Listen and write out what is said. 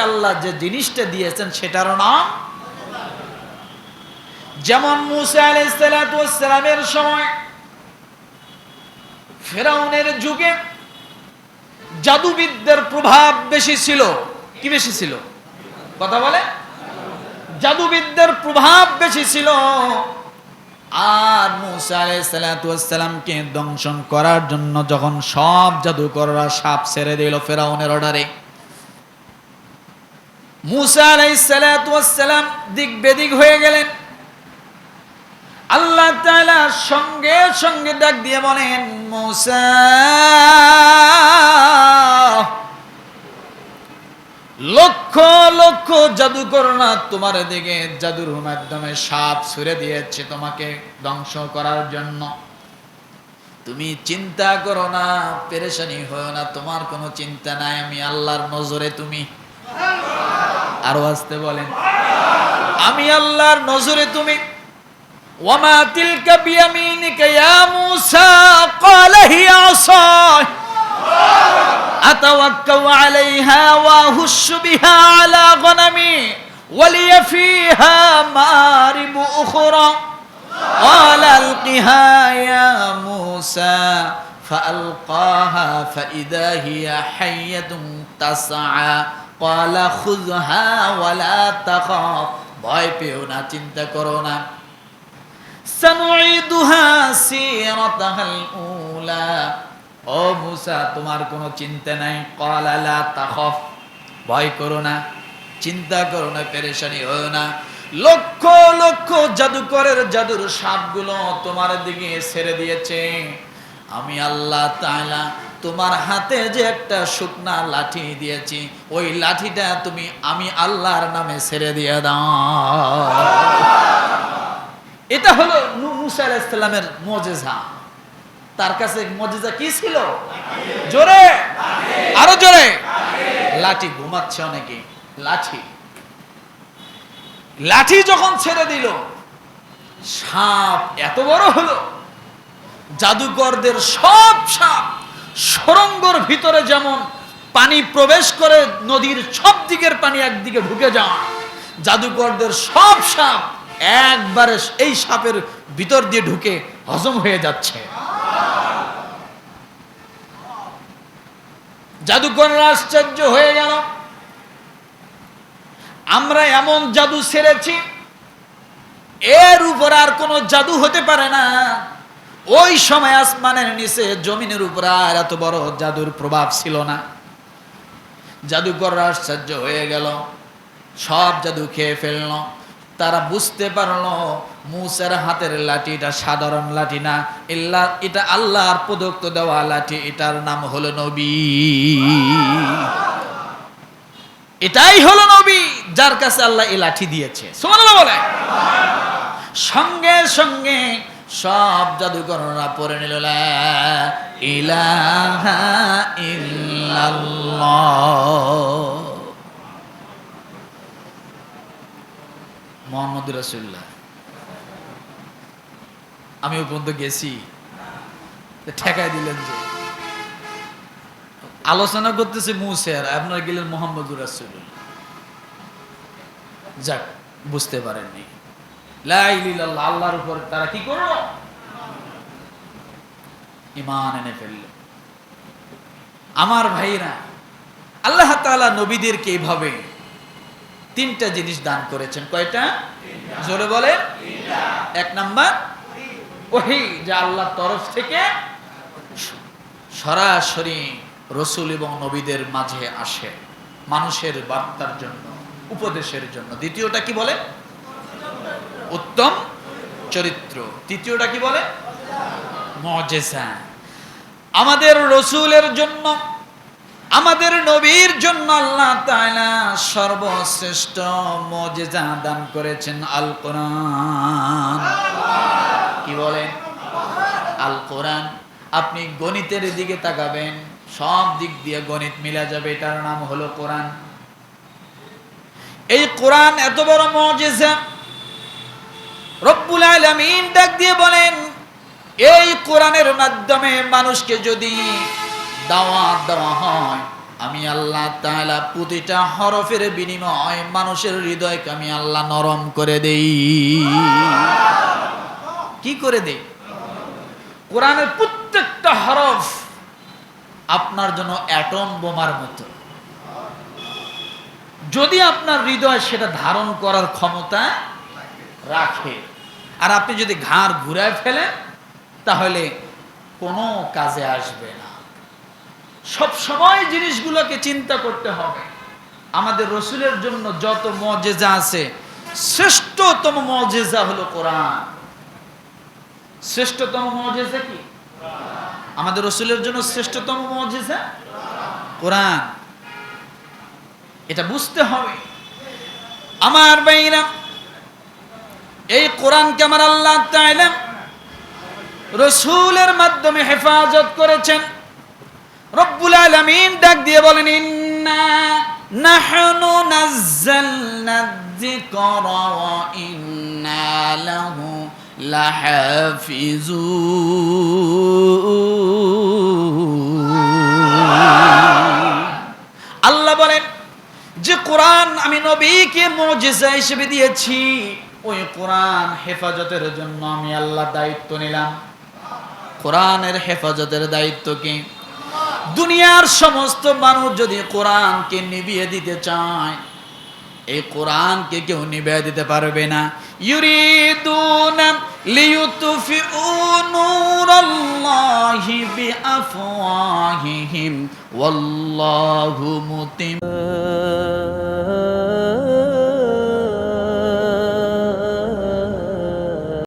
আল্লাহ যে জিনিসটা দিয়েছেন সেটার নাম? যেমন মুসা সময়, ফেরাউনের যুগে জাদুবিদ্যার প্রভাব বেশি ছিল। কি বেশি ছিল? কথা বলে? জাদুবিদ্যার প্রভাব বেশি ছিল। আর মুসা দংশন করার জন্য যখন সব জাদুকররা সাপ ছেড়ে দিল ফেরাউনের অর্ডারে মুসা দিক বেদিক হয়ে গেলেন। আল্লাহ সঙ্গে সঙ্গে ডাক দিয়ে বলেন লক্ষ লক্ষ জাদুকর না তোমার দিকে জাদুর মাধ্যমে সাপ ছুড়ে দিয়েছে তোমাকে ধ্বংস করার জন্য। তুমি চিন্তা করো না, পেরেশানি হয় না, তোমার কোনো চিন্তা নাই, আমি আল্লাহর নজরে তুমি। আরো আসতে বলেন আমি আল্লাহর নজরে তুমি ওয়ামা তিলকা বিয়ামিনিকা ইয়া মূসা قال هي عصاي أتوكل عليها وأهش بها على غنمي ولي فيها مارب أخرى قال ألقها يا موسى فألقاها فإذا هي حية تسعى খুজহা ওয়ালা ভয় পেও না, চিন্তা করো না। সানুইদুহা সিরাতাহাল উলা। ও মুসা, তোমার কোনো চিন্তা নাই? কলা লা তাখফ। ভয় করো না, চিন্তা করো না, পেরেশানি হও না। লক্ষ লক্ষ জাদুকরের জাদুর সাপগুলো তোমার দিকে ছেড়ে দিয়েছে। আমি আল্লাহ তাআলা তোমার হাতে যে একটা শুকনা লাঠি দিয়েছি, ওই লাঠিটা তুমি আমি আল্লাহর নামে ছেড়ে দিয়ে দাও। এটা হলো মুসা আলাইসাল্লামের মজেজা। তার কাছে মজেজা কি ছিল? জোরে! আরও জোরে! লাঠি ঘুমাচ্ছে অনেকে। লাঠি। লাঠি যখন ছেড়ে দিল, সাপ এত বড় হলো, জাদুকরদের সব সাপ সুরঙ্গর ভিতরে যেমন পানি প্রবেশ করে, নদীর সব দিকের পানি একদিকে ঢুকে যাওয়া জাদুকরদের সব সাপ একবারে এই সাপের ভিতর দিয়ে ঢুকে হজম হয়ে যাচ্ছে। জাদুকররা আশ্চর্য হয়ে গেল। আমরা এমন জাদু ছেড়েছি, এর উপর আর কোনো জাদু হতে পারে না। ওই সময় আসমানের নিচে জমিনের উপর আর এত বড় জাদুর প্রভাব ছিল না। জাদুকররা আশ্চর্য হয়ে গেল। সব জাদু খেয়ে ফেলল। তারা বুঝতে পারল, মুসার হাতের লাঠি এটা সাধারণ লাঠি না। ইল্লা এটা আল্লাহর প্রদত্ত দেওয়া লাঠি। এটার নাম হলো নবী। এটাই হলো নবী, যার কাছে আল্লাহ এই লাঠি দিয়েছে। সঙ্গে সঙ্গে সব জাদুকররা পড়ে নিল মোহাম্মদ রাসুল্লাহ আমি পর্যন্ত গেছি। তো ঠেকায় দিলেন যে। আলোচনা করতেছে মুসের আপনারা গেলেন মোহাম্মদ রাসুল্লাহ যাক, বুঝতে পারেননি। আল্লাহর উপর তারা কি ইমান এনে ফেলল। আমার ভাইরা, আল্লাহ তাআলা নবীদেরকে তিনটা জিনিস দান করেছেন। কয়টা? জোরে বলে এক নাম্বার, ওহি, যা আল্লাহর তরফ থেকে সরাসরি রসুল এবং নবীদের মাঝে আসে। মানুষের বার্তার জন্য, উপদেশের জন্য। দ্বিতীয়টা কি বলে উত্তম চরিত্র। তৃতীয়টা কি বলে? মজেসা। আমাদের রসুলের জন্য, আমাদের নবীর জন্য আল্লাহ তাআলা সর্বশ্রেষ্ঠ মজেজা দান করেছেন আল কোরআন কি বলেন আল কোরআন আপনি গণিতের দিকে তাকাবেন, সব দিক দিয়ে গণিত মিলা যাবে, এটার নাম হলো কোরআন। এই কোরআন এত বড় মজেজা রব্বুল আলামিন ডাক দিয়ে বলেন, এই কোরআনের মাধ্যমে মানুষকে যদি দাওয়াত দেওয়া হয়, আমি আল্লাহ তাআলা প্রতিটা হরফের বিনিময় মানুষের হৃদয়কে আমি আল্লাহ নরম করে দেই। কি করে দেই? কোরআনের প্রত্যেকটা হরফ আপনার জন্য অ্যাটম বোমার মতো। যদি আপনার হৃদয় সেটা ধারণ করার ক্ষমতা রাখে আর আপনি যদি ঘাড় ঘুরায় ফেলেন, তাহলে কোনো কাজে আসবে না। সব সময় জিনিসগুলোকে চিন্তা করতে হবে। আমাদের রসুলের জন্য যত মজেজা আছে, শ্রেষ্ঠতম মজেজা হলো কোরআন। শ্রেষ্ঠতম মজেজা কি? আমাদের রসুলের জন্য শ্রেষ্ঠতম মজেজা? কোরআন। এটা বুঝতে হবে। আমার বাইরা এই কোরআনকে আমার আল্লাহ রসুলের মাধ্যমে হেফাজত করেছেন। রব্বুল আলামিন ডাক দিয়ে বলেন, ইন্না ইন্না আল্লাহ বলেন, যে কোরআন আমি নবীকে মুজিজা হিসেবে দিয়েছি ওই কোরআন হেফাজতের জন্য আমি আল্লাহ দায়িত্ব নিলাম। কোরআনের হেফাজতের দায়িত্ব কি? দুনিয়ার সমস্ত মানুষ যদি কোরআনকে নিবিয়ে দিতে চায়, এই কোরআনকে কেউ নিবিয়ে দিতে পারবে না। ইউরিদুনা